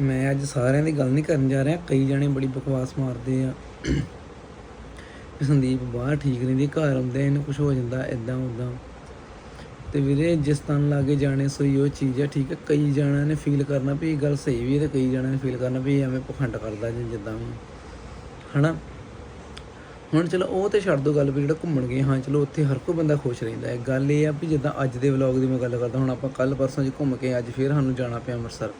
ਮੈਂ ਅੱਜ ਸਾਰਿਆਂ ਦੀ ਗੱਲ ਨਹੀਂ ਕਰਨ ਜਾ ਰਿਹਾ। ਕਈ ਜਣੇ ਬੜੀ ਬਕਵਾਸ ਮਾਰਦੇ ਆ। ਵੀ ਸੰਦੀਪ ਬਾਹਰ ਠੀਕ ਰਹਿੰਦੀ ਘਰ ਆਉਂਦੇ ਇਹਨੂੰ ਕੁਝ ਹੋ ਜਾਂਦਾ ਇਦਾਂ ਉਦਾਂ ਤੇ ਵੀਰੇ, ਜਿਸ ਤਨ ਲਾਗੇ ਜਾਣੇ, ਸੋਈ ਉਹ ਚੀਜ਼ ਹੈ ਠੀਕ ਹੈ ਕਈ ਜਣਿਆਂ ਨੇ ਫੀਲ ਕਰਨਾ ਵੀ ਇਹ ਗੱਲ ਸਹੀ ਵੀ ਹੈ ਤੇ ਕਈ ਜਣਿਆਂ ਨੇ ਫੀਲ ਕਰਨਾ ਵੀ ਐਵੇਂ ਪਖੰਡ ਕਰਦਾ ਜਾਂ ਜਿੱਦਾਂ ਵੀ। ਹਨਾ? ਹੁਣ ਚਲੋ, ਉਹ ਤੇ ਛੱਡ ਦੋ ਗੱਲ ਵੀ, ਜਿਹੜਾ ਘੁੰਮਣ ਗਏ, ਹਾਂ, ਚਲੋ, ਉੱਥੇ ਹਰ ਕੋਈ ਬੰਦਾ ਖੁਸ਼ ਰਹਿੰਦਾ ਹੈ। ਗੱਲ ਇਹ ਆ ਵੀ ਜਿੱਦਾਂ ਅੱਜ ਦੇ ਵਲੌਗ ਦੀ ਮੈਂ ਗੱਲ ਕਰਦਾ, ਹੁਣ ਆਪਾਂ ਕੱਲ ਪਰਸੋਂ ਜੀ ਘੁੰਮ ਕੇ ਅੱਜ ਫੇਰ ਸਾਨੂੰ ਜਾਣਾ ਪਿਆ ਅੰਮ੍ਰਿਤਸਰ।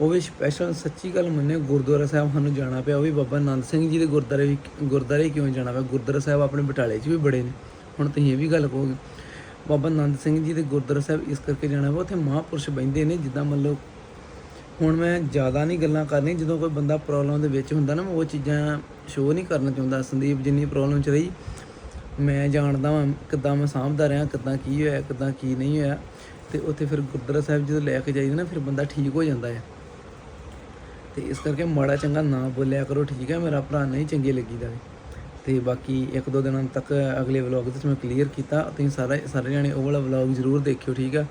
ਉਹ ਵੀ ਸਪੈਸ਼ਲ ਸੱਚੀ ਗੱਲ ਮੰਨੇ, ਗੁਰਦੁਆਰਾ ਸਾਹਿਬ ਸਾਨੂੰ ਜਾਣਾ ਪਿਆ, ਉਹ ਵੀ ਬਾਬਾ ਨੰਦ ਸਿੰਘ ਜੀ ਦੇ ਗੁਰਦੁਆਰੇ ਵੀ, ਗੁਰਦੁਆਰੇ ਕਿਉਂ ਜਾਣਾ ਪਿਆ? ਗੁਰਦੁਆਰਾ ਸਾਹਿਬ ਆਪਣੇ ਬਟਾਲੇ 'ਚ ਵੀ ਬੜੇ ਨੇ। ਹੁਣ ਤੁਸੀਂ ਇਹ ਵੀ ਗੱਲ ਕਹੋਗੇ, ਬਾਬਾ ਨੰਦ ਸਿੰਘ ਜੀ ਦੇ ਗੁਰਦੁਆਰਾ ਸਾਹਿਬ ਇਸ ਕਰਕੇ ਜਾਣਾ ਪਿਆ, ਉੱਥੇ ਮਹਾਂਪੁਰਸ਼ ਬੈੰਦੇ ਨੇ, ਜਿੱਦਾਂ ਮੰਨ ਲਓ ਹੁਣ ਮੈਂ ਜ਼ਿਆਦਾ ਨਹੀਂ ਗੱਲਾਂ ਕਰਨੀ ਜਦੋਂ ਕੋਈ ਬੰਦਾ ਪ੍ਰੋਬਲਮ ਦੇ ਵਿੱਚ ਹੁੰਦਾ ਨਾ, ਮੈਂ ਉਹ ਚੀਜ਼ਾਂ ਸ਼ੋਅ ਨਹੀਂ ਕਰਨਾ ਚਾਹੁੰਦਾ। ਸੰਦੀਪ ਜਿੰਨੀ ਪ੍ਰੋਬਲਮ ਚ ਰਹੀ, ਮੈਂ ਜਾਣਦਾ ਵਾਂ ਕਿੱਦਾਂ ਮੈਂ ਸਾਂਭਦਾ ਰਿਹਾ, ਕਿੱਦਾਂ ਕੀ ਹੋਇਆ, ਕਿੱਦਾਂ ਕੀ ਨਹੀਂ ਹੋਇਆ। ਤੇ ਉੱਥੇ ਫਿਰ ਗੁਰਦੁਆਰਾ ਸਾਹਿਬ ਜਦੋਂ ਲੈ ਕੇ ਜਾਈਦਾ ਨਾ, ਫਿਰ ਬੰਦਾ ਠੀਕ ਹੋ ਜਾਂਦਾ ਹੈ। ਤੇ ਇਸ ਕਰਕੇ ਮਾੜਾ ਚੰਗਾ ਨਾ ਬੋਲਿਆ ਕਰੋ ਠੀਕ ਹੈ? ਮੇਰਾ ਭਰਾ ਨਹੀਂ ਚੰਗੇ ਲੱਗੀਦਾ ਵੀ ਤੇ ਬਾਕੀ ਇੱਕ ਦੋ ਦਿਨਾਂ ਤੱਕ ਅਗਲੇ ਵਲੌਗ ਦੇ ਵਿੱਚ ਮੈਂ ਕਲੀਅਰ ਕੀਤਾ। ਤੁਸੀਂ ਸਾਰਾ ਸਾਰੇ ਜਾਣੇ ਉਹ ਵਾਲਾ ਵਲੌਗ ਜ਼ਰੂਰ ਦੇਖਿਓ ਠੀਕ ਆ?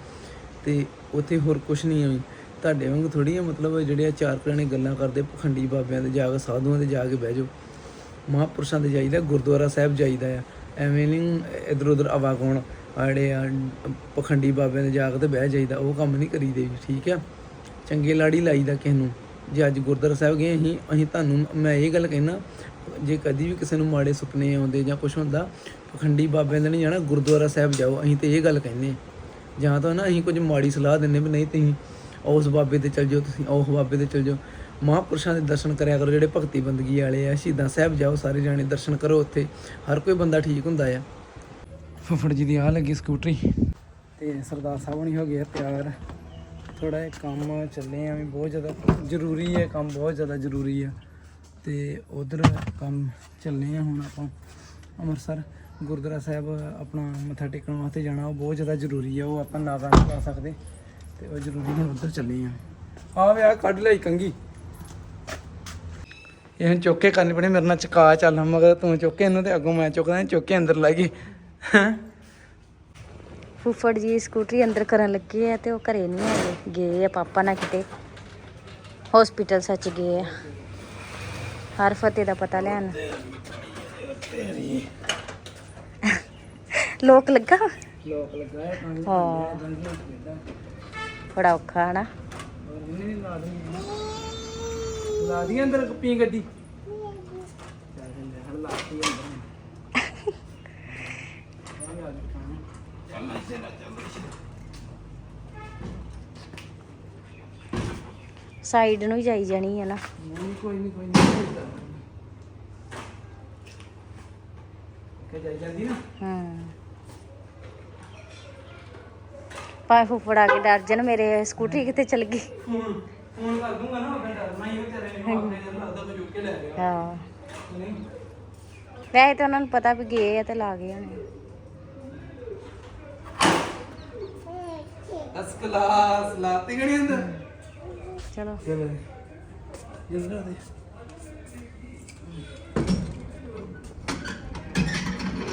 ਤੇ ਉੱਥੇ ਹੋਰ ਕੁਝ ਨਹੀਂ ਹੈ ਤੁਹਾਡੇ ਵਾਂਗ ਥੋੜੀ ਆ ਮਤਲਬ ਜਿਹੜੇ ਆ ਚਾਰ ਕੁ ਗੱਲਾਂ ਕਰਦੇ ਪਖੰਡੀ ਬਾਬਿਆਂ ਦੇ ਜਾ ਕੇ ਸਾਧੂਆਂ ਦੇ ਜਾ ਕੇ ਬਹਿ ਜਾਓ। ਮਹਾਂਪੁਰਸ਼ਾਂ ਦੇ ਜਾਈਦਾ ਗੁਰਦੁਆਰਾ ਸਾਹਿਬ ਜਾਈਦਾ ਆ। ਐਵੇਂ ਨਹੀਂ ਇਧਰ ਉਧਰ ਆਵਾਗੁਣ ਆੜੇ ਆ ਪਖੰਡੀ ਬਾਬਿਆਂ ਦੇ ਜਾ ਕੇ ਤੇ ਬਹਿ ਜਾਈਦਾ ਉਹ ਕੰਮ ਨਹੀਂ ਕਰੀਦੇ ਜੀ, ਠੀਕ ਆ? ਚੰਗੇ ਲਾੜੀ ਲਾਈਦਾ ਕਿਸ ਨੂੰ। ਜੇ ਅੱਜ ਗੁਰਦੁਆਰਾ ਸਾਹਿਬ ਗਏ ਅਸੀਂ ਅਸੀਂ ਤੁਹਾਨੂੰ, ਮੈਂ ਇਹ ਗੱਲ ਕਹਿਣਾ ਜੇ ਕਦੀ ਵੀ ਕਿਸੇ ਨੂੰ ਮਾੜੇ ਸੁਪਨੇ ਆਉਂਦੇ ਜਾਂ ਕੁਝ ਹੁੰਦਾ, ਪਖੰਡੀ ਬਾਬਿਆਂ ਦੇ ਨਹੀਂ ਜਾਣਾ, ਗੁਰਦੁਆਰਾ ਸਾਹਿਬ ਜਾਓ, ਅਸੀਂ ਤੇ ਇਹ ਗੱਲ ਕਹਿੰਦੇ ਜਾਂ ਤਾਂ ਨਾ ਅਸੀਂ ਕੁਝ ਮਾੜੀ ਸਲਾਹ ਦਿੰਦੇ ਵੀ ਨਹੀਂ ਤੁਸੀਂ ਉਸ ਬਾਬੇ ਤੇ ਚੱਲ ਜਾਓ, ਤੁਸੀਂ ਉਸ ਬਾਬੇ ਤੇ ਚੱਲ ਜਾਓ। ਮਹਾਂਪੁਰਸ਼ਾਂ ਦੇ ਦਰਸ਼ਨ ਕਰਿਆ ਕਰੋ, ਜਿਹੜੇ ਭਗਤੀ ਬੰਦਗੀ ਵਾਲੇ ਆ, ਸ਼ਹੀਦਾਂ ਸਾਹਿਬ ਜਾਓ, ਸਾਰੇ ਜਾਣੇ ਦਰਸ਼ਨ ਕਰੋ ਉੱਥੇ, ਹਰ ਕੋਈ ਬੰਦਾ ਠੀਕ ਹੁੰਦਾ ਆ। ਫਫੜ ਜੀ ਦੀ ਆ ਲੱਗੀ ਸਕੂਟਰੀ। ਤੇ ਸਰਦਾਰ ਸਾਹਿਬ ਨਹੀਂ ਹੋ ਗਏ ਤਿਆਰ ਥੋੜਾ ਜਿਹਾ ਕੰਮ ਚੱਲੇ ਆ ਵੀ ਬਹੁਤ ਜ਼ਿਆਦਾ ਜ਼ਰੂਰੀ ਹੈ, ਕੰਮ ਬਹੁਤ ਜ਼ਿਆਦਾ ਜ਼ਰੂਰੀ ਆ। ਤੇ ਉਧਰ ਕੰਮ ਚੱਲੇ ਆ ਹੁਣ ਆਪਾਂ। ਅੰਮ੍ਰਿਤਸਰ ਗੁਰਦੁਆਰਾ ਸਾਹਿਬ ਆਪਣਾ ਮੱਥਾ ਟੇਕਣ ਵਾਸਤੇ ਜਾਣਾ, ਉਹ ਬਹੁਤ ਜ਼ਿਆਦਾ ਜ਼ਰੂਰੀ ਆ, ਉਹ ਆਪਾਂ ਨਾਗਾ ਨਹੀਂ ਪਾ ਸਕਦੇ। ਤੇ ਉਹ ਜ਼ਰੂਰੀ ਹੁਣ ਉਧਰ ਚੱਲੇ ਆ। ਆ ਵੇ, ਆ ਕੱਢ ਲਈ ਕੰਗੀ ਇਹਨੂੰ ਚੁੱਕ ਕੇ ਕਰਨੀ ਪੈਣੀ, ਮੇਰੇ ਨਾਲ ਚਕਾ ਚੱਲ, ਮਗਰ ਤੂੰ ਚੁੱਕੇ ਕੇ ਇਹਨੂੰ ਤੇ ਅੱਗੋਂ ਮੈਂ ਚੁੱਕਦਾ, ਚੁੱਕੇ ਅੰਦਰ ਲੈ ਗਈ। ਫੁੱਫੜ ਜੀ ਸਕੂਟਰੀ ਅੰਦਰ ਕਰਨ ਲੱਗੇ ਆ ਤੇ ਉਹ ਘਰੇ ਨਹੀਂ ਆਏ ਗਏ ਆ ਪਾਪਾ ਨਾਲ ਕਿਤੇ। ਹਸਪੀਟਲ ਸੱਚ ਗਏ ਆ। ਹਰ ਫਤਿਹ ਦਾ ਪਤਾ ਲੈਣ। ਲੋਕ ਲੱਗਾ? ਲੋਕ ਲੱਗਾ ਹੈ ਹਾਂ। ਬੜਾ ਔਖਾ ਹਨਾ। ਲਾ ਦੀ ਅੰਦਰ ਪੀ ਗੱਡੀ। ਲਾ ਦੀ ਅੰਦਰ ਸਾਈਡ ਨੂੰ ਹੀ ਜਾਈ ਜਾਣੀ ਹੈ ਨਾ। ਨਹੀਂ ਕੋਈ ਨਹੀਂ ਕੋਈ ਨਹੀਂ ਕਿ ਜਾਈ ਜਾਂਦੀ ਨਾ। ਹੂੰ। ਪਾ ਫੁੱਫੜ ਆ ਕੇ ਡਰ ਜਨ ਮੇਰੇ ਸਕੂਟਰੀ ਕਿਤੇ ਚਲ ਗਈ। ਫੋਨ ਫੋਨ ਕਰ ਦੂੰਗਾ ਨਾ ਉਹਦਾ ਡਰਨਾ ਹੀ ਵਿਚਾਰੇ ਨੂੰ ਆਪਣੇ ਜਨ ਲੱਗਦਾ ਕੋਈ ਚੁੱਕ ਕੇ ਲੈ ਗਿਆ। ਹਾਂ। ਨਹੀਂ। ਵੈਸੇ ਤਾਂ ਉਹਨਾਂ ਨੂੰ ਪਤਾ ਵੀ ਗਏ ਆ ਤੇ ਲਾ ਗਏ ਹੋਣੇ ਅਸ ਕਲਾਸ ਲਾਤੀ ਗਣੀ ਅੰਦਰ? ਚਲੋ। ਚਲ ਜਲਦੀ ਆ ਦੇ।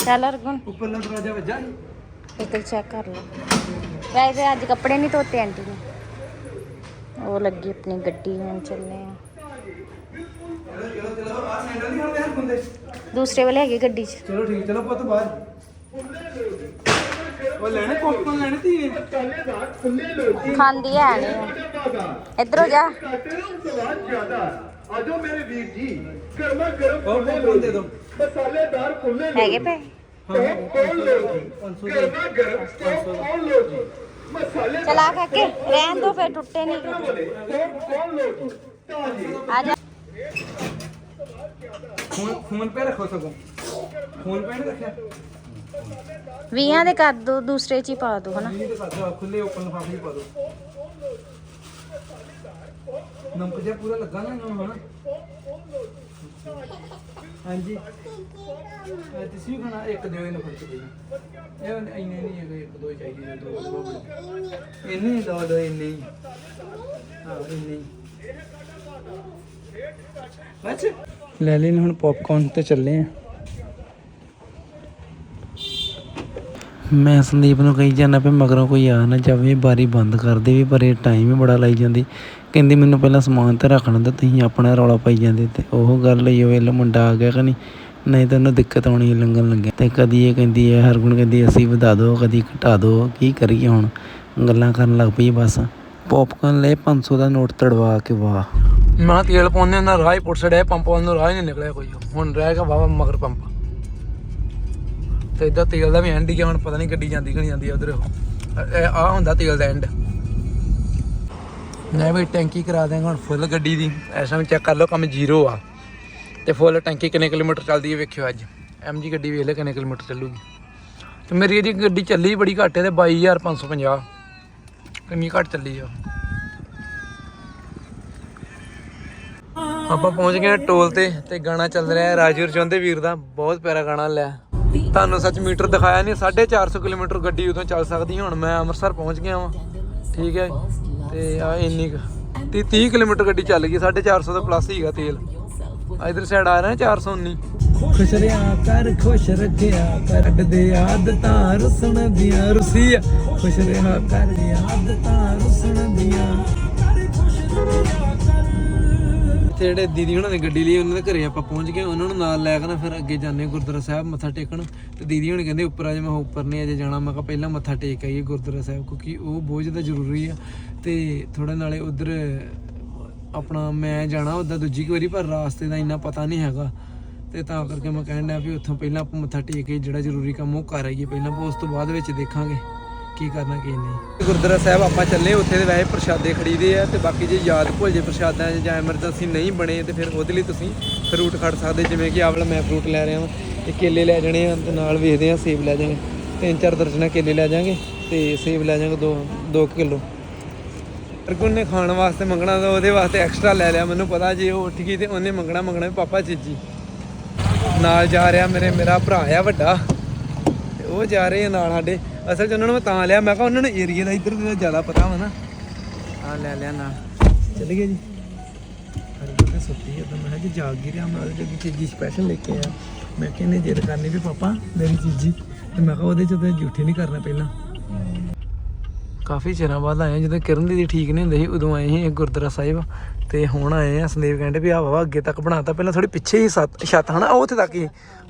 ਚੱਲ ਅਰਗੁਣ। ਉੱਪਰਲਾ ਦਰਵਾਜ਼ਾ ਵੱਜਾ। ਇੱਕ ਚੈੱਕ ਕਰ ਲਓ ਵੈਸੇ ਅੱਜ ਕੱਪੜੇ ਨਹੀਂ ਧੋਤੇ ਆਂਟੀ ਨੇ। ਉਹ ਲੱਗੀ ਆਪਣੀ ਗੱਡੀ ਹੁਣ ਚੱਲੇ ਆ। ਚਲੋ ਚਲੋ ਚਲੋ ਆ ਸੈਂਡਲ ਨਹੀਂ ਹੁੰਦੇ ਹਰ ਬੰਦੇ। ਦੂਸਰੇ ਵਾਲੇ ਹੈਗੇ ਗੱਡੀ 'ਚ। ਚਲੋ ਠੀਕ ਚਲੋ ਪੁੱਤ ਬਾਹਰ। ਉਹ ਲੈਣੇ ਪੌਪਕਾਰਨ ਲੈਣੇ ਤੀ ਖਾਂਦੀ ਹੈ ਨਹੀਂ। ਇੱਧਰੋਂ ਜਾ ਸਵਾਦ ਜ਼ਿਆਦਾ ਆਜੋ ਮੇਰੇ ਵੀਰ ਜੀ। ਗਰਮਾ ਗਰਮ ਉਹ ਪੌਪਕਾਰਨ ਦੇ। ਦਿਓ ਮਸਾਲੇਦਾਰ ਫੁੱਲੇ ਹੈਗੇ ਪਏ? ਕੌਣ ਲੋ ਜੀ ਗਰਮਾ ਗਰਮ ਕੌਣ ਲੋ ਜੀ ਮਸਾਲੇ ਚਲਾ ਕਾਕੇ ਰਹਿਣ ਦੋ ਫਿਰ ਟੁੱਟੇ ਨਹੀਂ। ਲੋ ਜੀ। ਤਾਜੀ ਫੋਨ ਫੋਨ ਪੇ ਰੱਖੋ ਸਗੋਂ। ਫੋਨ ਪੇ ਨਹੀਂ ਰੱਖਿਆ? ਵੀਹਾਂ ਦੇ ਕਰ ਦੋ ਦੂਸਰੇ 'ਚ ਹੀ ਪਾ ਦੋ ਹਨਾ? ਨਹੀਂ ਤੇ ਸਾਡਾ ਖੁੱਲੇ ਓਪਨ ਲਿਫਾਫੇ ਹੀ ਪਾ ਦੋ। ਨੰਬਰ ਜਿਹਾ ਪੂਰਾ ਲੱਗਾ ਨਾ ਇਹਨਾਂ ਨੂੰ ਹਨਾ? ਹਾਂਜੀ। ਇਹ ਤੁਸੀਂ ਵੀ ਖਾਣਾ ਇੱਕ ਦਿਓ ਇਹਨੂੰ ਫ਼ਰਕ ਦੇ ਇਹ ਹੁਣ ਇੰਨੇ ਨਹੀਂ ਹੈਗੇ ਇੱਕ ਦੋ ਹੀ ਚਾਹੀਦੇ ਨੇ, ਦੋ ਦੋ। ਇੰਨੇ ਹੀ ਦੋ ਦੋ ਇੰਨੇ ਹੀ। ਹਾਂ ਇੰਨੇ ਹੀ। ਬਸ। ਲੈ ਲੈਣ ਹੁਣ ਪੌਪਕਾਰਨ ਤੇ ਚੱਲੇ ਆ। ਮੈਂ ਸੰਦੀਪ ਨੂੰ ਕਹੀ ਜਾਂਦਾ ਵੀ ਮਗਰੋਂ ਕੋਈ ਆ ਨਾ ਜਾਵੇ ਬਾਰੀ ਬੰਦ ਕਰ ਦੇ ਵੀ, ਪਰ ਇਹ ਟਾਈਮ ਹੀ ਬੜਾ ਲਾਈ ਜਾਂਦੀ। ਕਹਿੰਦੀ ਮੈਨੂੰ ਪਹਿਲਾਂ ਸਮਾਨ ਤੇ ਰੱਖਣਾ ਦਿਓ ਤੁਸੀਂ ਆਪਣਾ ਰੌਲਾ ਪਾਈ ਜਾਂਦੇ ਤੇ ਉਹ ਗੱਲ ਹੀ ਉਹ ਮੁੰਡਾ ਆ ਗਿਆ ਕਿ ਨਹੀਂ ਨਹੀਂ ਤਾਂ ਉਹਨੂੰ ਦਿੱਕਤ ਆਉਣੀ ਲੰਘਣ ਲੱਗਿਆ। ਤੇ ਕਦੀ ਇਹ ਕਹਿੰਦੀ ਹੈ, ਹਰਗੁਣ ਕਹਿੰਦੀ, ਅਸੀਂ ਵਧਾ ਦਿਓ, ਕਦੀ ਘਟਾ ਦਿਓ, ਕੀ ਕਰੀਏ ਹੁਣ? ਗੱਲਾਂ ਕਰਨ ਲੱਗ ਪਈ ਬਸ। ਪੌਪਕਾਰਨ ਲੈ 500 ਦਾ ਨੋਟ ਤੜਵਾ ਕੇ ਵਾਹ। ਮੈਂ ਤੇਲ ਪਾਉਂਦੇ ਨਾ ਰਾਹ ਹੀ ਪੁੱਟ ਪੰਪ ਵੱਲ ਨੂੰ ਰਾਹ ਹੀ ਨਹੀਂ ਨਿਕਲਿਆ ਕੋਈ। ਹੁਣ ਰਹਿ ਗਿਆ ਵਾਵਾ ਮਗਰ ਪੰਪ। ਤੇ ਇਦਾਂ ਤੇਲ ਦਾ ਵੀ ਐਂਡ ਹੀ ਆ, ਹੁਣ ਪਤਾ ਨਹੀਂ ਗੱਡੀ ਜਾਂਦੀ ਕਿ ਨਹੀਂ ਜਾਂਦੀ ਉਧਰ। ਆ ਹੁੰਦਾ ਤੇਲ ਦਾ ਐਂਡ ਮੈਂ ਵੀ ਟੈਂਕੀ ਕਰਾ ਦਿਆਂਗਾ ਹੁਣ ਫੁੱਲ ਗੱਡੀ ਦੀ। ਐਸਾ ਵੀ ਚੈੱਕ ਕਰ ਲਓ, ਕੰਮ ਜ਼ੀਰੋ ਆ। ਤੇ ਫੁੱਲ ਟੈਂਕੀ ਕਿੰਨੇ ਕਿਲੋਮੀਟਰ ਚੱਲਦੀ ਹੈ ਵੇਖਿਓ ਅੱਜ। ਐਮਜੀ ਗੱਡੀ ਵੇਖ ਲੈ ਕਿੰਨੇ ਕਿਲੋਮੀਟਰ ਚੱਲੂਗੀ। ਤੇ ਮੇਰੀ ਇਹਦੀ ਗੱਡੀ ਚੱਲੀ ਬੜੀ ਘੱਟ ਹੈ ਤੇ 22550 ਕਿੰਨੀ ਘੱਟ ਚੱਲੀ ਆ। ਆਪਾਂ ਪਹੁੰਚ ਗਏ ਹਾਂ ਟੋਲ ਤੇ ਤੇ ਗਾਣਾ ਚੱਲ ਰਿਹਾ ਹੈ। ਰਾਜੂ ਰਚੌਂਦੇ ਵੀਰ ਦਾ, ਬਹੁਤ ਪਿਆਰਾ ਗਾਣਾ ਲਿਆ। ਤੁਹਾਨੂੰ ਸੱਚ ਮੀਟਰ ਦਿਖਾਇਆ ਨਹੀਂ 450 ਕਿਲੋਮੀਟਰ ਗੱਡੀ ਉਦੋਂ ਚੱਲ ਸਕਦੀ ਹੁਣ ਮੈਂ ਅੰਮ੍ਰਿਤਸਰ ਪਹੁੰਚ ਗਿਆ ਵਾਂ। ਠੀਕ ਹੈ ਤੇ ਆ ਇੰਨੀ ਕੁ 30 30 ਕਿਲੋਮੀਟਰ ਗੱਡੀ ਚੱਲ ਗਈ 450 ਦਾ ਪਲੱਸ ਹੀਗਾ ਤੇਲ। ਆ ਇਧਰ ਸਾਈਡ ਆ ਰਿਹਾ 419 ਖੁਸ਼ ਰਿਆ ਕਰ ਖੁਸ਼ ਰੱਖਿਆ ਕਰ ਦੇ ਆਦਤਾਂ ਰਸਣ ਦੀਆਂ ਰੁਸੀਆ ਖੁਸ਼ ਰਿਆ ਕਰ ਆਦਤਾਂ ਰਸਣ ਦੀਆਂ। ਤੇ ਜਿਹੜੇ ਦੀਦੀ ਉਹਨਾਂ ਨੇ ਗੱਡੀ ਲਈ, ਉਹਨਾਂ ਦੇ ਘਰੇ ਆਪਾਂ ਪਹੁੰਚ ਗਏ, ਉਹਨਾਂ ਨੂੰ ਨਾਲ ਲੈ ਕੇ ਨਾ ਫਿਰ ਅੱਗੇ ਜਾਂਦੇ ਹਾਂ ਗੁਰਦੁਆਰਾ ਸਾਹਿਬ, ਮੱਥਾ ਟੇਕਣ। ਤੇ ਦੀਦੀ ਹੁਣ ਕਹਿੰਦੇ ਉੱਪਰ ਆ ਜਾ, ਮੈਂ ਕਿਹਾ ਉੱਪਰ ਨਹੀਂ, ਅਜੇ ਜਾਣਾ। ਮੈਂ ਕਿਹਾ ਪਹਿਲਾਂ ਮੱਥਾ ਟੇਕ ਆਈਏ ਗੁਰਦੁਆਰਾ ਸਾਹਿਬ, ਕਿਉਂਕਿ ਉਹ ਬਹੁਤ ਜ਼ਿਆਦਾ ਜ਼ਰੂਰੀ ਆ। ਤੇ ਥੋੜਾ ਨਾਲੇ ਉਧਰ ਆਪਣਾ ਮੈਂ ਜਾਣਾ, ਉੱਦਾਂ ਦੂਜੀ ਕੁ ਵਾਰੀ, ਪਰ ਰਾਸਤੇ ਦਾ ਇੰਨਾ ਪਤਾ ਨਹੀਂ ਹੈਗਾ। ਤੇ ਤਾਂ ਕਰਕੇ ਮੈਂ ਕਹਿਣ ਡਿਆ ਵੀ ਉੱਥੋਂ ਪਹਿਲਾਂ ਆਪਾਂ ਮੱਥਾ ਟੇਕ ਕੇ ਜਿਹੜਾ ਜ਼ਰੂਰੀ ਕੰਮ ਉਹ ਕਰ ਆਈਏ। ਪਹਿਲਾਂ ਆਪਾਂ ਉਸ ਤੋਂ ਬਾਅਦ ਵਿੱਚ ਦੇਖਾਂਗੇ। ਕੀ ਕਰਨਾ, ਕੀ ਨਹੀਂ। ਗੁਰਦੁਆਰਾ ਸਾਹਿਬ ਆਪਾਂ ਚੱਲੇ, ਉੱਥੇ ਦੇ ਵੈਸੇ ਪ੍ਰਸ਼ਾਦੇ ਖੜੀਦੇ ਆ ਤੇ ਬਾਕੀ ਜੇ ਯਾਦ ਭੁੱਲ ਜੇ ਪ੍ਰਸ਼ਾਦਾਂ ਜਾਂ ਐਮਰਜੈਂਸੀ ਨਹੀਂ ਬਣੇ ਤੇ ਫਿਰ ਉਹਦੇ ਲਈ ਤੁਸੀਂ ਫਰੂਟ ਖੜ ਸਕਦੇ, ਜਿਵੇਂ ਕਿ ਆਹ ਮੈਂ ਫਰੂਟ ਲੈ ਰਿਹਾ ਹਾਂ ਤੇ ਕੇਲੇ ਲੈ ਜਾਣੇ ਆ ਤੇ ਨਾਲ ਵੇਖਦੇ ਆ ਸੇਬ ਲੈ ਜਾਵਾਂਗੇ ਤਿੰਨ ਚਾਰ ਦਰਜਨਾਂ ਕੇਲੇ ਲੈ ਜਾਵਾਂਗੇ ਤੇ ਸੇਬ ਲੈ ਜਾਵਾਂਗੇ ਦੋ 2 ਕਿਲੋ। ਅਰਗੁਨ ਨੇ ਖਾਣ ਵਾਸਤੇ ਮੰਗਣਾ ਤਾਂ ਉਹਦੇ ਵਾਸਤੇ ਐਕਸਟਰਾ ਲੈ ਲਿਆ, ਮੈਨੂੰ ਪਤਾ ਜੇ ਉਹ ਉੱਠ ਗਈ ਤੇ ਉਹਨੇ ਮੰਗਣਾ ਮੰਗਣਾ ਵੀ ਪਾਪਾ ਚੀਜੀ ਨਾਲ ਜਾ ਰਿਹਾ ਮੇਰੇ, ਮੇਰਾ ਭਰਾ ਆ ਵੱਡਾ, ਤੇ ਉਹ ਜਾ ਰਹੇ ਆ ਨਾਲ ਸਾਡੇ। ਅਸਲ 'ਚ ਉਹਨਾਂ ਨੂੰ ਮੈਂ ਤਾਂ ਲਿਆ, ਮੈਂ ਕਿਹਾ ਉਹਨਾਂ ਨੂੰ ਏਰੀਆ ਦਾ ਇੱਧਰ ਦਾ ਜ਼ਿਆਦਾ ਪਤਾ ਵਾ ਨਾ। ਆ ਲੈ ਲਿਆ ਨਾਲ। ਚੱਲ ਗਏ ਜੀ। ਹਰਬਰ ਸੁੱਤੀ ਹੈ ਤਾਂ ਮੈਂ ਕਿਹਾ ਜੀ ਜਾਗ ਗਈ ਰਿਹਾ, ਮੈਂ ਉਹਦੇ ਲਈ ਚੀਜ਼ੀ ਸਪੈਸ਼ਲ ਲੈ ਕੇ ਆਇਆ। ਮੈਂ ਕਹਿੰਨੇ ਜਿੱਦ ਕਰਨੀ ਵੀ ਪਾਪਾ, ਮੇਰੀ ਚੀਜ਼ੀ। ਤੇ ਮੈਂ ਕਿਹਾ ਉਹਦੇ 'ਚ ਤਾਂ ਝੂਠੀ ਨਹੀਂ ਕਰਨਾ ਪਹਿਲਾਂ। ਕਾਫੀ ਚਿਰਾਂ ਬਾਅਦ ਆਏ ਜਦੋਂ ਕਿਰਨ ਦੀਦੀ ਠੀਕ ਨਹੀਂ ਹੁੰਦੇ ਸੀ, ਉਦੋਂ ਆਏ ਸੀ ਗੁਰਦੁਆਰਾ ਸਾਹਿਬ। ਤੇ ਹੁਣ ਆਏ ਆ, ਸੰਦੀਪ ਕਹਿੰਦੇ ਵੀ ਆ ਵਾ ਅੱਗੇ ਤੱਕ ਬਣਾਤਾ, ਪਹਿਲਾਂ ਥੋੜੀ ਪਿੱਛੇ ਹੀ ਸੱਤ, ਛੱਤ ਹਨਾ, ਉਹ ਉੱਥੇ ਤੱਕ ਹੀ।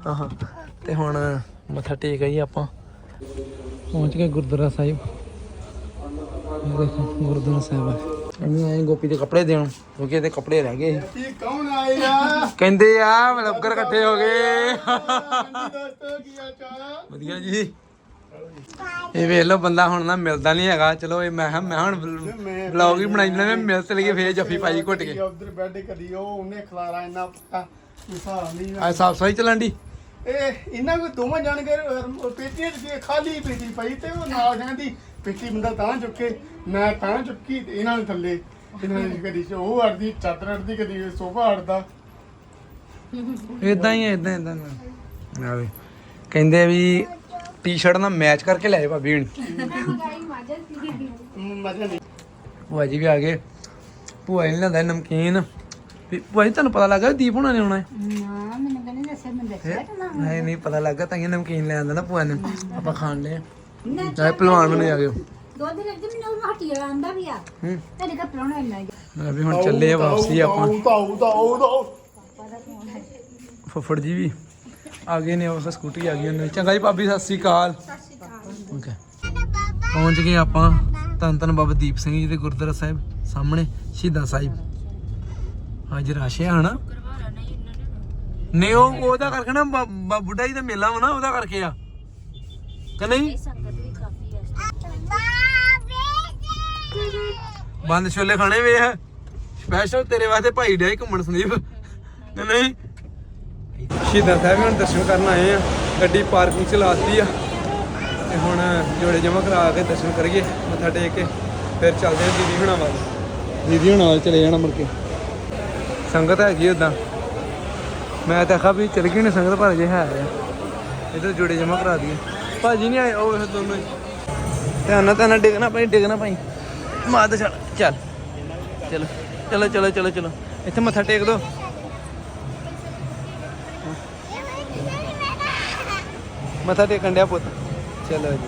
ਹਾਂ ਹਾਂ ਤੇ ਹੁਣ ਮੱਥਾ ਟੇਕ ਆਈ ਆਪਾਂ। ਪਹੁੰਚ ਗਏ ਗੁਰਦੁਆਰਾ ਸਾਹਿਬ। ਇਹ ਦੇਖੋ ਗੁਰਦੁਆਰਾ ਸਾਹਿਬ ਅਸੀਂ ਆਏ ਗੋਪੀ ਦੇ ਕੱਪੜੇ ਦੇਣ ਕਿਉਂਕਿ ਇਹਦੇ ਕੱਪੜੇ ਰਹਿ ਗਏ। ਸੀ। ਕੀ ਕੌਣ ਆਇਆ ਕਹਿੰਦੇ ਆ ਮਲੱਕਰ ਇਕੱਠੇ ਹੋ ਗਏ। ਵਧੀਆ ਜੀ। ਇਹ ਵੇਖ ਲਓ ਬੰਦਾ ਹੁਣ ਨਾ ਮਿਲਦਾ ਨਹੀਂ ਹੈਗਾ। ਚਲੋ ਇਹ ਮੈਂ ਮੈਂ ਹੁਣ ਬਲੌਗ ਹੀ ਬਣਾਈ ਲੈਣਾ ਮੈਂ ਮਿਲ ਤੇ ਲਈਏ ਫੇਰ ਜੱਫੀ ਪਾਈ ਘੁੱਟ ਕੇ। ਉਧਰ ਬੈੱਡ ਕਦੀ ਉਹ ਉਹਨੇ ਖਲਾਰਾ ਇੰਨਾ ਪਤਾ ਹਿਸਾਬ ਨਹੀਂ ਆ। ਸਾਫ਼ ਸਫ਼ਾਈ ਚੱਲਣ ਦੀ ਇਹ ਇਹਨਾਂ ਕੋ ਦੋਵਾਂ ਜਾਣ ਕੇ ਪੇਟੀਆਂ ਚ ਖਾਲੀ ਪੇਟੀ ਪਈ ਤੇ ਉਹ ਨਾਲ ਕਹਿੰਦੀ ਪੇਟੀ ਬੰਦਾ ਤਾਂ ਚੁੱਕੇ ਮੈਂ ਤਾਂ ਚੁੱਕੀ ਤੇ ਇਹਨਾਂ ਨੇ ਥੱਲੇ। ਇਹਨਾਂ ਨੇ ਕਦੀ ਉਹ ਅੜਦੀ ਚਾਦਰ ਅੜਦੀ ਕਦੀ ਸੋਫਾ ਅੜਦਾ। ਇਦਾਂ ਹੀ ਇਦਾਂ ਇਦਾਂ ਆਵੇ ਕਹਿੰਦੇ ਆ ਵੀ ਟੀ-ਸ਼ਰਟ ਨਾਲ ਮੈਚ ਕਰਕੇ ਲੈ ਜਾ ਭਾਬੀ ਹਣੀ। ਮਜ਼ਾ ਨਹੀਂ। ਭੂਆ ਜੀ ਵੀ ਆ ਗਏ। ਭੂਆ ਜੀ ਨੇ ਲਿਆਂਦਾ ਨਮਕੀਨ। ਵੀ ਜੀ ਤੁਹਾਨੂੰ ਪਤਾ ਲੱਗਾ ਦੀਪ ਹੋਣਾ ਨੇ ਆਉਣਾ ਹੈ? ਨਾ ਮੈਨੂੰ ਕਹਿੰਦੇ ਦੱਸਿਆ ਮੈਂ ਦੱਸਿਆ ਕਿ ਨਾ। ਨਹੀਂ ਨਹੀਂ ਪਤਾ ਲੱਗਾ ਤਾਂ ਇਹ ਨਮਕੀਨ ਲੈ ਆਂਦਾ ਨਾ ਭੂਆ ਨੇ। ਆਪਾਂ ਖਾਣ ਲਏ ਚਾਹੇ ਪਹਿਲਵਾਨ ਬਣੇ ਆ ਗਏ ਦੋ ਦਿਨ ਅੱਗੇ ਮੈਨੂੰ ਉਹ ਹੱਟੀ ਆਂਦਾ ਵੀ ਆ। ਹੂੰ। ਤੇਰੇ ਕਾ ਪਰੋਣਾ ਇੰਨਾ ਹੀ ਮੈਂ ਵੀ ਹੁਣ ਚੱਲੇ ਆ ਵਾਪਸੀ ਆਪਾਂ। ਉਹ ਤਾਂ ਉਹ ਤਾਂ ਉਹ ਤਾਂ ਫੁੱਫੜ ਜੀ ਵੀ ਆ ਗਏ ਨੇ ਉਹ ਸਕੂਟਰੀ ਆ ਗਈ ਉਹਨੇ। ਚੰਗਾ ਜੀ ਭਾਬੀ ਸਤਿ ਸ੍ਰੀ ਅਕਾਲ। ਓਕੇ। ਪਹੁੰਚ ਗਏ ਆਪਾਂ ਧੰਨ ਧੰਨ ਬਾਬਾ ਦੀਪ ਸਿੰਘ ਜੀ ਦੇ ਗੁਰਦੁਆਰਾ ਸਾਹਿਬ ਸਾਹਮਣੇ ਸ਼ਹੀਦਾਂ ਸਾਹਿਬ। ਅੱਜ ਹੈ ਹਨਾ? ਨਹੀਂ, ਉਹ ਉਹਦਾ ਕਰਕੇ ਨਾ ਬਾ- ਬਾ- ਬੁੱਢਾ ਜੀ ਦਾ ਮੇਲਾ ਵਾ ਨਾ, ਉਹਦਾ ਕਰਕੇ ਆ। ਕਿ ਨਹੀਂ? ਬੰਦ ਛੋਲੇ ਖਾਣੇ ਵੇਖ ਸਪੈਸ਼ਲ ਤੇਰੇ ਵਾਸਤੇ ਭਾਈ ਡਿਆ ਘੁੰਮਣ ਸੰਦੀਪ। ਕਿ ਨਹੀਂ? ਸ਼ਹੀਦਾਂ ਸਾਹਿਬ ਹੁਣ ਦਰਸ਼ਨ ਕਰਨ ਆਏ ਆ। ਗੱਡੀ ਪਾਰਕਿੰਗ ਚ ਲਾਤੀ ਆ। ਤੇ ਹੁਣ ਜੋੜੇ ਜਮਾ ਕਰਾ ਕੇ ਦਰਸ਼ਨ ਕਰੀਏ, ਮੱਥਾ ਟੇਕ ਕੇ। ਫਿਰ ਚੱਲਦੇ ਆ ਦੀਦੀ ਹੁਣਾਂ ਵੱਲ। ਦੀਦੀ ਹੁਣਾਂ ਵੱਲ ਚਲੇ ਜਾਣਾ ਮੁੜ ਕੇ। ਸੰਗਤ ਹੈਗੀ ਉਦਾਂ ਮੈਂ ਤਾਂ ਆਖਾ ਵੀ ਚਲ ਗਈ ਨੇ ਸੰਗਤ, ਪਰ ਜੇ ਹੈ ਇਧਰ ਜੋੜੇ ਜਮਾ ਕਰਾ ਦਈਏ। ਭਾਜੀ ਨਹੀਂ ਆਏ ਉਹ ਵੇਖ ਦੋਨੋਂ ਹੀ। ਧਿਆਨ ਨਾਲ ਧਿਆਨ ਨਾਲ ਡਿੱਗਣਾ ਭਾਈ ਡਿੱਗਣਾ ਭਾਈ। ਮਾਰ ਦੇ ਚੱਲ। ਚਲੋ ਚਲੋ ਚਲੋ ਚਲੋ ਚਲੋ। ਇੱਥੇ ਮੱਥਾ ਟੇਕ ਦੋ। ਮੱਥਾ ਟੇਕਣ ਡਿਆ ਪੁੱਤ। ਚਲੋ ਜੀ।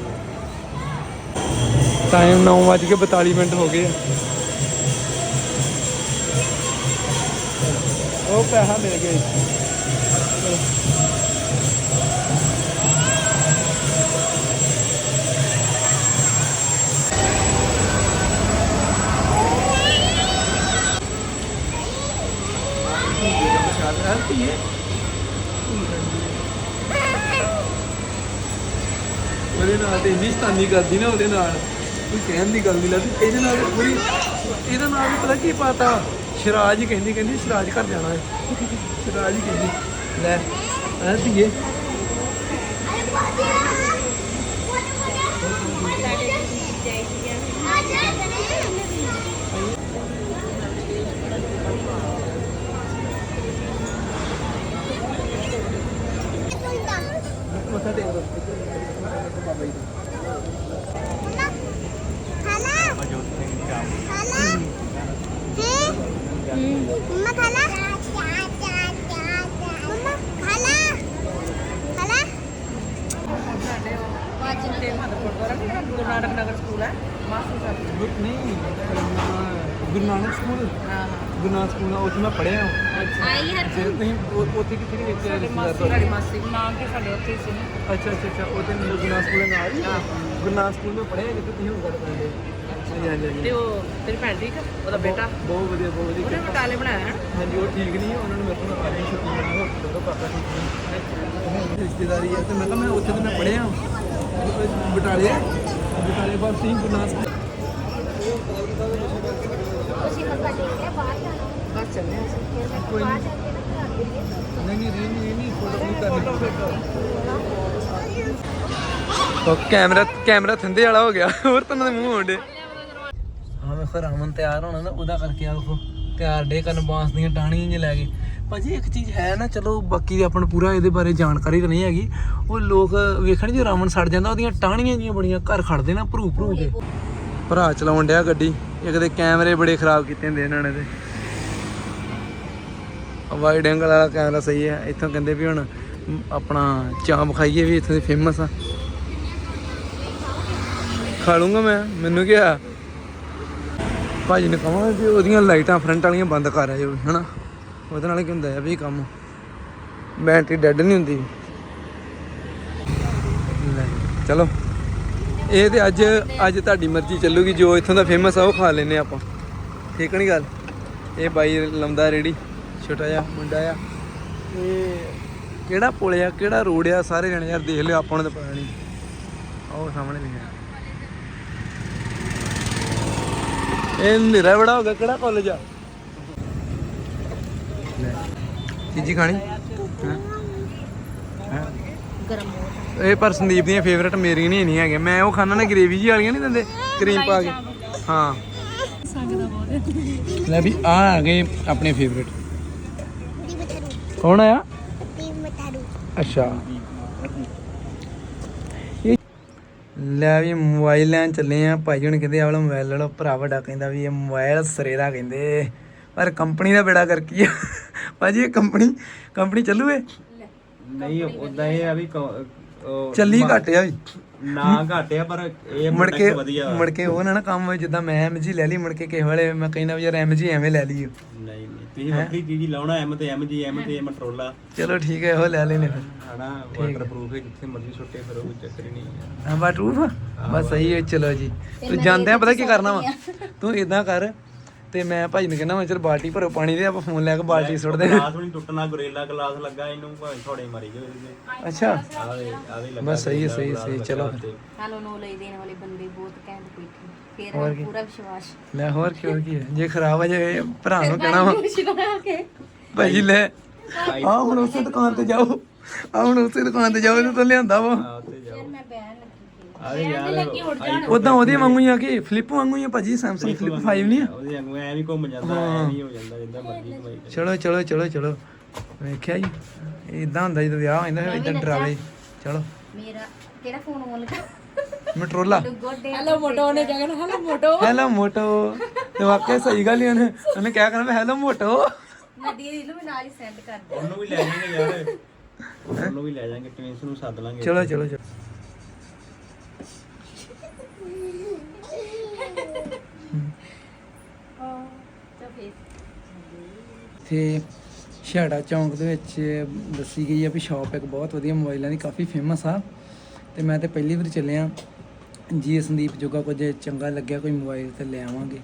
ਟਾਈਮ 9:42 ਮਿੰਟ ਹੋ ਗਏ ਆ। ਉਹ ਪੈਸਾ ਮਿਲ ਗਿਆ ਉਹਦੇ ਨਾਲ ਤੇ ਇੰਨੀ ਸਤਾਨੀ ਕਰਦੀ ਨਾ ਉਹਦੇ ਨਾਲ। ਕੋਈ ਕਹਿਣ ਦੀ ਗੱਲ ਨਹੀਂ ਲੱਗਦੀ। ਇਹਦੇ ਨਾਲ ਤਾਂ ਪੂਰੀ ਇਹਦਾ ਨਾਲ ਵੀ ਪਤਾ ਕੀ ਪਾਤਾ? ਸ਼ਰਾਜ ਹੀ ਕਹਿੰਦੀ ਕਹਿੰਦੀ ਸ਼ਰਾਜ ਘਰ ਜਾਣਾ ਹੈ। ਸ਼ਰਾਜ ਹੀ ਕਹਿੰਦੀ, ਲੈ ਆ ਧੀਏ। ਮੱਥਾ ਟੇਕ ਦੋ ਬਾਬਾ ਜੀ ਗੁਰ- ਨਹੀਂ ਗੁਰੂ ਨਾਨਕ ਸਕੂਲ। ਗੁਰੂ ਨਾਨਕ ਸਕੂਲ ਆ, ਉੱਥੇ ਮੈਂ ਪੜਿਆ ਆਈ ਹਰ ਤੇ ਤੁਸੀਂ ਉਹ- ਉੱਥੇ ਕਿੱਥੇ ਕਿਹੜੇ ਰਿਸ਼ਤੇਦਾਰ ਤੁਹਾਡੇ? ਮਾਸੀ। ਨਾਮ ਕੇ ਸਾਡੇ ਉੱਥੇ ਸੀ ਅੱਛਾ ਅੱਛਾ ਅੱਛਾ ਉਹਦੇ ਨਾਲ ਗੁਰੂ ਨਾਨਕ ਸਕੂਲ ਨਾਲ ਹੀ ਗੁਰੂ ਨਾਨਕ ਸਕੂਲ ਮੈਂ ਪੜਿਆ ਜਿੱਥੇ ਤੁਸੀਂ ਹੁਣ ਗੱਲ ਕਰਦੇ ਹਾਂਜੀ ਹਾਂਜੀ ਹਾਂਜੀ। ਤੇ ਉਹ ਤੇਰੀ ਭੈਣ ਠੀਕ ਆ? ਉਹਦਾ ਬੇਟਾ? ਬਹੁਤ ਵਧੀਆ ਬਹੁਤ ਵਧੀਆ ਉਹਨੇ ਬਟਾਲੇ ਬਣਾਇਆ ਹੈ ਹਾਂਜੀ ਉਹ ਠੀਕ ਨਹੀਂ ਉਹਨਾਂ ਨੂੰ ਮੇਰੇ ਕੋਲ ਆਜੀ ਛੁੱਟੀ ਮਿਲੀ ਹਸਪੀਟਲ ਤੋਂ ਪਾਪਾ ਠੀਕ ਨਹੀਂ। ਰਿਸ਼ਤੇਦਾਰੀ ਹੈ ਤੇ ਮੈਂ ਕਿਹਾ ਮੈਂ ਉੱਥੇ ਤੇ ਮੈਂ ਪੜਿਆ ਬਟਾਲੇ। ਬਟਾਲੇ ਬਾਅਦ ਸਿੰਘ ਗੁਰੂ ਨਾਨਕ ਸਕੂਲ ਬਸ ਚੱਲਦੇ ਹਾਂ ਕੋਈ ਨਹੀਂ। ਨਹੀਂ ਨਹੀਂ ਨਹੀਂ ਨਹੀਂ ਨਹੀਂ ਫੋਟੋ ਨਹੀਂ ਕਰਨੀ ਉਹ ਕੈਮਰਾ ਕੈਮਰਾ ਥੰਦੇ ਵਾਲਾ ਹੋ ਗਿਆ। ਹੋਰ ਤਾਂ ਉਹਨਾਂ ਦੇ ਮੂੰਹ ਹੋਂਡੇ ਹਾਂ ਮੈਂ ਖਰ ਅਮਨ ਤਿਆਰ ਹੋਣਾ ਨਾ ਉਹਦਾ ਕਰਕੇ ਆ ਵੇਖੋ। ਤਿਆਰ ਡੇ ਕਰਨ ਬਾਂਸ ਦੀਆਂ ਟਾਹਣੀਆਂ ਜਿ ਲੈ ਕੇ। ਭਾਜੀ ਇੱਕ ਚੀਜ਼ ਹੈ ਨਾ, ਚਲੋ ਬਾਕੀ ਆਪਾਂ ਨੂੰ ਪੂਰਾ ਇਹਦੇ ਬਾਰੇ ਜਾਣਕਾਰੀ ਤਾਂ ਨਹੀਂ ਹੈਗੀ। ਉਹ ਲੋਕ ਵੇਖਣ ਜੇ ਰਾਵਣ ਸੜ ਜਾਂਦਾ, ਉਹਦੀਆਂ ਟਾਹਣੀਆਂ ਜੀਆਂ ਬੜੀਆਂ ਘਰ ਖੜਦੇ ਨਾ ਭਰੂ ਭਰੂ ਕੇ ਭਰਾ ਚਲਾਉਣ ਡਿਆ ਗੱਡੀ, ਇੱਕ ਦੇ ਕੈਮਰੇ ਬੜੇ ਖਰਾਬ ਕੀਤੇ ਹੁੰਦੇ ਇਹਨਾਂ ਨੇ ਤੇ। ਵਾਈਡ ਐਂਗਲ ਵਾਲਾ ਕੈਮਰਾ ਸਹੀ ਹੈ, ਇੱਥੋਂ ਕਹਿੰਦੇ ਵੀ ਹੁਣ ਆਪਣਾ ਚਾਂਪ ਖਾਈਏ ਵੀ ਇੱਥੇ ਦੇ ਫੇਮਸ ਆ। ਖਾ ਲੂੰਗਾ ਮੈਂ, ਮੈਨੂੰ ਕੀ ਆ ਭਾਜੀ ਨੇ ਕਹਾਂ ਵੀ ਉਹਦੀਆਂ ਲਾਈਟਾਂ ਫਰੰਟ ਵਾਲੀਆਂ ਬੰਦ ਕਰ ਆਇਓ ਹਨਾ? ਉਹਦੇ ਨਾਲ ਕੀ ਹੁੰਦਾ ਹੈ ਵੀ ਕੰਮ। ਬੈਟਰੀ ਡੈੱਡ ਨਹੀਂ ਹੁੰਦੀ। ਲੈ, ਚਲੋ। ਇਹ ਤੇ ਅੱਜ ਅੱਜ ਤੁਹਾਡੀ ਮਰਜ਼ੀ ਚੱਲੂਗੀ ਜੋ ਇੱਥੋਂ ਦਾ ਫੇਮਸ ਆ ਉਹ ਖਾ ਲੈਨੇ ਆਪਾਂ। ਠੀਕ ਨਹੀਂ ਗੱਲ? ਇਹ ਬਾਈ ਲਾਉਂਦਾ ਰੇੜੀ ਛੋਟਾ ਜਿਹਾ ਮੁੰਡਾ ਆ। ਇਹ ਕਿਹੜਾ ਪੁਲ ਆ ਕਿਹੜਾ ਰੋਡ ਆ? ਸਾਰੇ ਜਣੇ ਯਾਰ ਦੇਖ ਲਿਓ ਆਪਾਂ ਨੂੰ ਤਾਂ ਪਤਾ ਨਹੀਂ ਉਹ ਸਾਹਮਣੇ ਲਿਖਿਆ। ਇਹ ਹਨੇਰਾ ਬੜਾ ਹੋ ਗਿਆ ਕਿਹੜਾ ਕਾਲਜ ਆ? ਚੀਜ਼ੀ ਖਾਣੀ? ਗਰਮ ਇਹ ਪਰ ਸੰਦੀਪ ਦੀਆਂ ਫੇਵਰਟ ਮੇਰੀਆਂ ਨਹੀਂ ਨਹੀਂ ਹੈਗੀਆਂ। ਮੈਂ ਉਹ ਖਾਣਾ ਨਾ ਗ੍ਰੇਵੀ ਜੀ ਵਾਲੀਆਂ ਨਹੀਂ ਦਿੰਦੇ? ਕਰੀਮ ਪਾ ਕੇ। ਹਾਂ। ਲੈ ਵੀ ਆ ਆ ਗਏ ਆਪਣੇ ਫੇਵਰਟ ਕੌਣ ਆਇਆ? ਅੱਛਾ। ਲੈ ਵੀ ਮੋਬਾਈਲ ਲੈਣ ਚੱਲੇ ਆ। ਭਾਈ ਹੁਣ ਕਹਿੰਦੇ ਆ ਵਾਲਾ ਮੋਬਾਈਲ ਲੈ ਲਓ। ਭਰਾ ਵੱਡਾ ਕਹਿੰਦਾ ਵੀ ਇਹ ਮੋਬਾਈਲ ਸਿਰੇ ਕਹਿੰਦੇ। ਪਰ ਕੰਪਨੀ ਦਾ ਬੇੜਾ ਕਰ ਕੀ ਆ। ਭਾਜੀ ਇਹ ਕੰਪਨੀ ਕੰਪਨੀ ਚੱਲੂ ਇਹ ਨਹੀਂ ਉਦਾਂ ਇਹ ਆ ਵੀ ਕ- ਉਹ ਚੱਲੀ ਘੱਟ ਆ ਵੀ। ਨਾ ਘਟਿਆ ਪਰ ਇਹ ਮੁੜ ਕੇ product ਵਧੀਆ ਮੁੜ ਕੇ ਉਹ ਨਾ ਨਾ ਕੰਮ ਹੋਏ ਜਿੱਦਾਂ ਮੈਂ ਐਮਜੀ ਲੈ ਲਈ ਮੁੜ ਕੇ ਕਿਸੇ ਵੇਲੇ ਮੈਂ ਕਹਿੰਦਾ ਵੀ ਯਾਰ ਐਮਜੀ ਐਵੇਂ ਲੈ ਲਈ ਨਹੀਂ ਨਹੀਂ ਤੁਸੀਂ ਵੱਖਰੀ ਚੀਜ਼ ਹੀ ਲਾਉਣਾ ਐਮ ਤੇ ਐਮ ਜੀ ਐਮ ਤੇ ਮਟਰੋਲਾ ਚਲੋ ਠੀਕ ਹੈ ਉਹ ਲੈ ਲੈਨੇ ਫਿਰ। ਹਨਾ ਵਾਟਰਪ੍ਰੂਫ ਹੈ। ਜਿੱਥੇ ਮਰਜ਼ੀ ਛੁੱਟੇ ਫਿਰ ਉਹ ਕੋਈ ਚੱਕਰ ਹੀ ਨਹੀਂ ਹੈ। ਹਾਂ ਬਾ ਟਰੂਫ ਬਸ ਸਹੀ ਹੈ ਚਲੋ ਜੀ। ਤੂੰ ਜਾਂਦੇ ਆ ਪਤਾ ਕੀ ਕਰਨਾ ਵਾ? ਤੂੰ ਇਦਾਂ ਕਰ ਤੇ ਮੈਂ ਭਾਈ ਨੂੰ ਕਹਿੰਦਾ ਮੈਂ ਚਲ ਬਾਲਟੀ ਭਰੋ ਪਾਣੀ ਦੇ ਆਪਾਂ ਫੋਨ ਲੈ ਕੇ ਬਾਲਟੀ ਸੁੱਟ ਦੇ ਗਲਾਸ ਵੀ ਨਹੀਂ ਟੁੱਟਣਾ ਗੋਰੇਲਾ ਗਲਾਸ ਲੱਗਾ ਇਹਨੂੰ ਭਾਵੇਂ ਥੋੜੇ ਮਾਰੀ ਜਾਓ ਇਹਦੇ ਅੱਛਾ। ਆਵੇ ਆਵੇ ਲੱਗਾ ਬਸ ਸਹੀ ਹੈ ਸਹੀ ਹੈ, ਸਹੀ ਹੈ, ਚਲੋ। ਸਾਨੂੰ ਨੌਲੇਜ ਦੇਣ ਵਾਲੇ ਬੰਦੇ ਬਹੁਤ ਘੈਂਟ ਬੈਠੇ ਫਿਰ ਹੋਰ ਕੀ? ਪੂਰਾ ਵਿਸ਼ਵਾਸ। ਲੈ ਹੋਰ ਕੀ ਹੋਰ ਕੀ ਹੈ? ਜੇ ਖਰਾਬ ਆ ਜਾਏ ਭਰਾ ਨੂੰ ਕਹਿਣਾ ਵਾ। ਭਾਈ ਲੈ ਆ ਹੁਣ ਉਸੇ ਦੁਕਾਨ ਤੇ ਜਾਓ। ਆ ਹੁਣ ਉਸੇ ਦੁਕਾਨ ਤੇ ਜਾਓ ਤੇ ਤਾਂ ਲਿਆਂਦਾ ਵਾ। ਆ ਉੱਤੇ ਜਾਓ। ਯਾਰ ਉਦਾਂ ਉਹਦੇ ਵਾਂਗੂ ਹੀ ਆ ਕਿ ਫਲਿੱਪ ਵਾਂਗੂ ਹੀ ਆ ਭਾਜੀ Samsung Flip 5 ਨਹੀਂ ਆ ਉਹਦੇ ਵਾਂਗੂ ਐ ਵੀ ਘੁੰਮ ਜਾਂਦਾ ਐ ਨਹੀਂ ਹੋ ਜਾਂਦਾ ਜਿੱਦਾਂ ਮਰਜ਼ੀ ਕਮਾਈ ਕਰੇ। ਚਲੋ ਚਲੋ ਚਲੋ ਚਲੋ। ਵੇਖਿਆ ਜੀ ਇਦਾਂ ਹੁੰਦਾ ਜਦੋਂ ਵਿਆਹ ਹੁੰਦਾ ਫਿਰ ਇਦਾਂ ਡਰਾਵੇ। ਚਲੋ। ਮੇਰਾ ਕਿਹੜਾ ਫੋਨ ਆਨ ਲੱਗਾ ਮਟਰੋਲਾ ਗੋਡੇ ਹੈਲੋ ਮੋਟੋ ਨੇ ਕਹਿਣਾ ਹੈਲੋ ਮੋਟੋ ਹੈਲੋ ਮੋਟੋ ਤੇ ਵਾਕਿਆ ਸਹੀ ਗੱਲ ਹੀ ਉਹਨੇ। ਉਹਨੇ ਕਿਆ ਕਰਨਾ ਹੈਲੋ ਮੋਟੋ ਨਦੀ ਦੀ ਨੂੰ ਵੀ ਨਾਲ ਹੀ ਸੈਂਡ ਕਰ ਦੇ ਉਹਨੂੰ ਵੀ ਲੈ ਜਾਾਂਗੇ ਯਾਰ। ਉਹਨੂੰ ਵੀ ਲੈ ਜਾਾਂਗੇ ਟਵਿੰਸ ਨੂੰ ਸੱਦ ਲਾਂਗੇ। ਚਲੋ ਚਲੋ ਚਲੋ। ਇੱਥੇ ਛਿਆੜਾ ਚੌਂਕ ਦੇ ਵਿੱਚ ਦੱਸੀ ਗਈ ਆ ਵੀ ਸ਼ਾਪ ਇੱਕ ਬਹੁਤ ਵਧੀਆ ਮੋਬਾਈਲਾਂ ਦੀ ਕਾਫੀ ਫੇਮਸ ਆ। ਤੇ ਮੈਂ ਤੇ ਪਹਿਲੀ ਵਾਰ ਚੱਲਿਆ ਜੀ ਸੰਦੀਪ ਜੋਗਾ ਕੁਝ ਚੰਗਾ ਲੱਗਿਆ ਕੋਈ ਮੋਬਾਈਲ ਤੇ ਲੈ ਆਵਾਂਗੇ।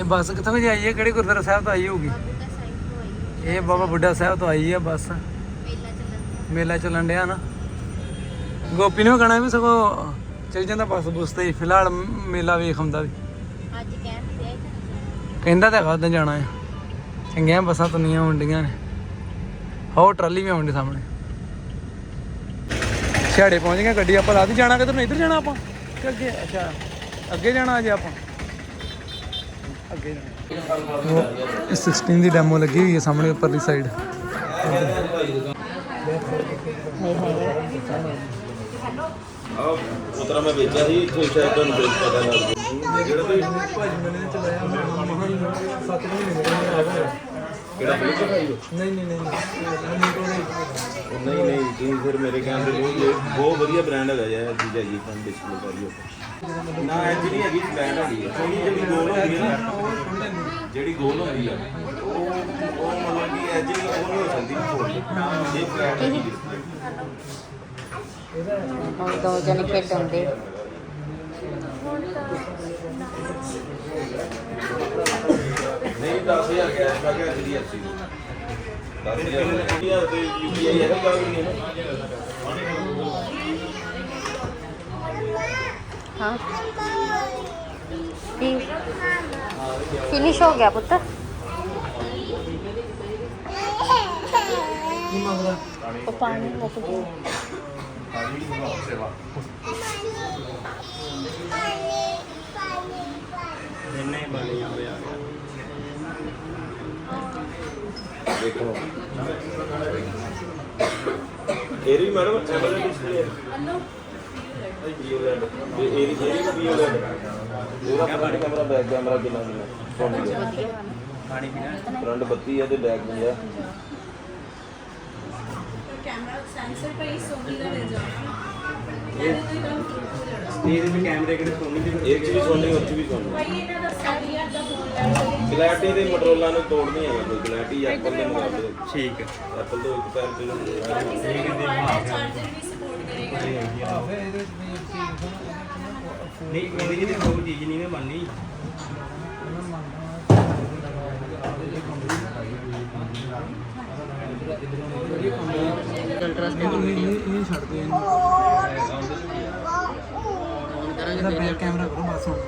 ਇਹ ਬੱਸ ਕਿੱਥੋਂ ਦੀ ਆਈ ਹੈ? ਕਿਹੜੇ ਗੁਰਦੁਆਰਾ ਸਾਹਿਬ ਤੋਂ ਆਈ ਹੋਊਗੀ? ਇਹ ਬਾਬਾ ਬੁੱਢਾ ਸਾਹਿਬ ਤੋਂ ਆਈ ਹੈ ਬੱਸ। ਮੇਲਾ ਚੱਲਣ ਡਿਆ। ਨਾ। ਗੋਪੀ ਨੂੰ ਕਹਣਾ ਵੀ ਸਗੋਂ ਚੱਲ ਜਾਂਦਾ ਬੱਸ ਬੁੱਸ ਤੇ। ਹੀ। ਫਿਲਹਾਲ ਮੇਲਾ ਵੇਖ ਆਉਂਦਾ ਵੀ। ਅੱਜ ਕਹਿੰਦੇ ਕਹਿੰਦਾ ਤਾਂ ਹੈਗਾ ਉਦੋਂ ਜਾਣਾ ਹੈ। ਚੰਗੀਆਂ ਬੱਸਾਂ ਤੁੰਨੀਆਂ ਹੁੰਦੀਆਂ ਨੇ। ਹੋ ਟਰਾਲੀ ਵੀ ਆਉਂਦੀ ਸਾਹਮਣੇ। ਛਾੜੇ ਪਹੁੰਚ ਗਏ ਗੱਡੀ ਆਪਾਂ ਲਾਦੀ ਜਾਣਾ ਕਿੱਧਰ ਨੂੰ? ਇੱਧਰ ਜਾਣਾ ਆਪਾਂ? ਕਿ ਅੱਗੇ? ਅੱਛਾ ਅੱਗੇ ਜਾਣਾ ਅਜੇ ਆਪਾਂ। ਅੱਗੇ ਜਾਣਾ ਉਹ 16 ਦੀ ਡੈਮੋ ਲੱਗੀ ਹੋਈ ਹੈ ਸਾਹਮਣੇ ਉੱਪਰਲੀ ਸਾਈਡ ਉਤਰਾ ਮੈਂ ਵੇਚਿਆ ਸੀ ਇੱਥੇ ਸ਼ਾਇਦ ਤੁਹਾਨੂੰ ਦੇਖ ਪਤਾ ਲੱਗ ਜਿਹੜਾ ਤੁਸੀਂ ਭਾਜੀ ਮੈਨੇ ਚਲਾਇਆ ਮਹਾਨ 7 ਮਹੀਨੇ ਕਿਹੜਾ ਬੁਲਟ ਭਾਈ ਨਹੀਂ ਨਹੀਂ ਨਹੀਂ ਨਹੀਂ। ਨਹੀਂ ਤੁਸੀਂ ਫਿਰ ਮੇਰੇ ਕਹਿਣ ਦੇ ਬਹੁਤ ਵਧੀਆ ਬ੍ਰਾਂਡ ਹੈਗਾ ਯਾਰ ਚੀਜ਼ ਹੈਗੀ ਫਨ ਡਿਸਪਲੇ ਵਾਲੀ ਉਹ ਨਾ ਐਜ ਨਹੀਂ ਹੈਗੀ ਬ੍ਰਾਂਡ ਹੈਗੀ ਹੈ ਥੋੜੀ ਜਿਹੜੀ ਗੋਲ ਹੁੰਦੀ ਹੈ ਨਾ ਜਿਹੜੀ ਗੋਲ ਹੁੰਦੀ ਹੈ ਉਹ ਉਹ ਮਤਲਬ ਕਿ ਐਜ ਨਹੀਂ ਉਹ ਨਹੀਂ ਹੋ ਸਕਦੀ ਫੋਲਡ ਇਹ ਬ੍ਰਾਂਡ ਹੈਗੀ ਡਿਸਪਲੇ ਹੁਣ ਦੋ ਜਣੇ ਖੇਡਣਦੇ ਨਹੀਂ 10000 ਕੈਸ਼ ਮੈਂ ਕਿਹਾ ਜਿਹੜੀ ਅੱਛੀ 10000 ਤੇ ਯੂਪੀਆਈ ਹੈ ਤਾਂ ਨਹੀਂ ਹੈ ਹਾਂ। ਫਿਨਿਸ਼ ਹੋ ਗਿਆ ਪੁੱਤ? ਉਹ ਪਾਣੀ ਮੁੱਕ ਗਿਆ ਇੰਨੇ ਬਣੇ ਆਵੇ ਆ ਗਿਆ। ਦੇਖੋ। ਇਹ ਵੀ ਮੈਡਮ ਐਮਐਲਏ ਡਿਸਪਲੇ ਇਹ ਇਹ ਇਹ ਇਹ ਵੀ ਵੀਓਲੈਂਡ ਉਹਦਾ ਫਰੰਟ ਕੈਮਰਾ ਬੈਕ ਕੈਮਰਾ ਕਿੰਨਾ ਕਿੰਨਾ? ਸੋਨੀ ਦਾ ਪਾਣੀ ਪੀਣਾ? ਫਰੰਟ 32 ਹੈ ਤੇ ਬੈਕ 50 ਹੈ ਇਹਦੇ ਵਿੱਚ ਕੈਮਰੇ ਕਿਹੜੇ ਸੋਨੀ ਦੇ ਇਹ ਚ ਵੀ ਸੋਨੀ ਚ ਵੀ ਸੋਨੀ ਗਲੈਟੀ ਦੇ ਮਟਰੋਲਾ ਨੂੰ ਤੋੜਨੀ ਹੈ ਕੋਈ ਗਲੈਟੀ ਐਪਲ ਦੇ ਮੁਕਾਬਲੇ ਠੀਕ ਹੈ। ਐਪਲ ਤੋਂ ਇੱਕ ਪੈਰ ਤੇ ਨਹੀਂ ਇਹਦੀ ਜਿਹੜੀ ਕੋਈ ਚੀਜ਼ ਨਹੀਂ ਨਾ ਮੰਨਣੀ। ਇਹ ਛੱਡ ਦੇ ਇਹਨੂੰ। ਇਹਦਾ ਬੈਕ ਕੈਮਰਾ ਕਰੋ ਬਸ ਹੁਣ।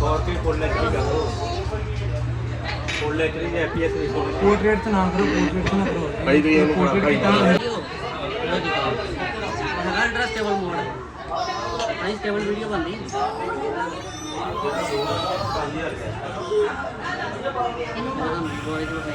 ਹੋਰ ਵੀ ਫੁੱਲ ਲੈਕਰੀ ਕਰ ਦੋ ਫੁੱਲ ਲੈਕਰੀ ਦੇ ਐਪੀਐਸ ਨਹੀਂ ਸੋਨੀ ਪੋਰਟਰੇਟ ਤੇ ਨਾ ਕਰੋ। ਪੋਰਟਰੇਟ ਤੇ ਨਾ ਕਰੋ ਭਾਈ ਤੁਸੀਂ ਇਹਨੂੰ ਭਾਈ। ਕੀਤਾ ਹੋਇਆ। ਸਟੇਬਲ ਮੋਡ ਆਈ ਸਟੇਬਲ ਵੀਡੀਓ ਬਣਦੀ ਇਹਨੂੰ